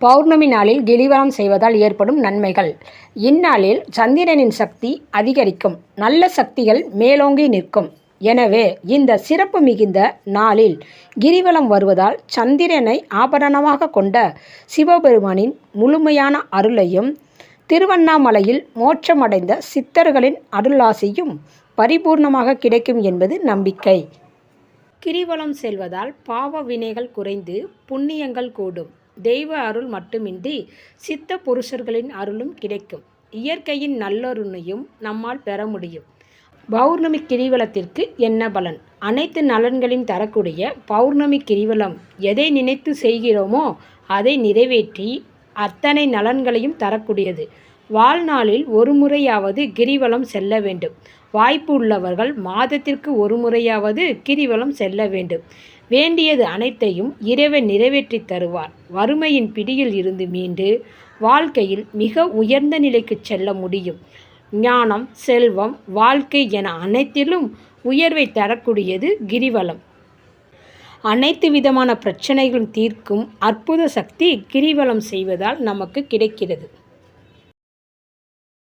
பௌர்ணமி நாளில் கிரிவலம் செய்வதால் ஏற்படும் நன்மைகள். இந்நாளில் சந்திரனின் சக்தி அதிகரிக்கும். நல்ல சக்திகள் மேலோங்கி நிற்கும். எனவே இந்த சிறப்பு மிகுந்த நாளில் கிரிவலம் வருவதால் சந்திரனை ஆபரணமாக கொண்ட சிவபெருமானின் முழுமையான அருளையும் திருவண்ணாமலையில் மோட்சமடைந்த சித்தர்களின் அருளாசியும் பரிபூர்ணமாக கிடைக்கும் என்பது நம்பிக்கை. கிரிவலம் செல்வதால் பாவ வினைகள் குறைந்து புண்ணியங்கள் கூடும். தெய்வ அருள் மட்டுமின்றி சித்த புருஷர்களின் அருளும் கிடைக்கும். இயற்கையின் நல்லொருணையும் நம்மால் பெற முடியும். பௌர்ணமி கிரிவலத்திற்கு என்ன பலன்? அனைத்து நலன்களையும் தரக்கூடிய பௌர்ணமி கிரிவலம் எதை நினைத்து செய்கிறோமோ அதை நிறைவேற்றி அத்தனை நலன்களையும் தரக்கூடியது. வாழ்நாளில் ஒரு முறையாவது கிரிவலம் செல்ல வேண்டும். வாய்ப்பு உள்ளவர்கள் மாதத்திற்கு ஒரு முறையாவது கிரிவலம் செல்ல வேண்டும். வேண்டியது அனைத்தையும் இறைவன் நிறைவேற்றி தருவார். வறுமையின் பிடியில் இருந்து மீண்டு வாழ்க்கையில் மிக உயர்ந்த நிலைக்கு செல்ல முடியும். ஞானம் செல்வம் வாழ்க்கை என அனைத்திலும் உயர்வை தரக்கூடியது கிரிவலம். அனைத்து விதமான பிரச்சனைகளும் தீர்க்கும் அற்புத சக்தி கிரிவலம் செய்வதால் நமக்கு கிடைக்கிறது.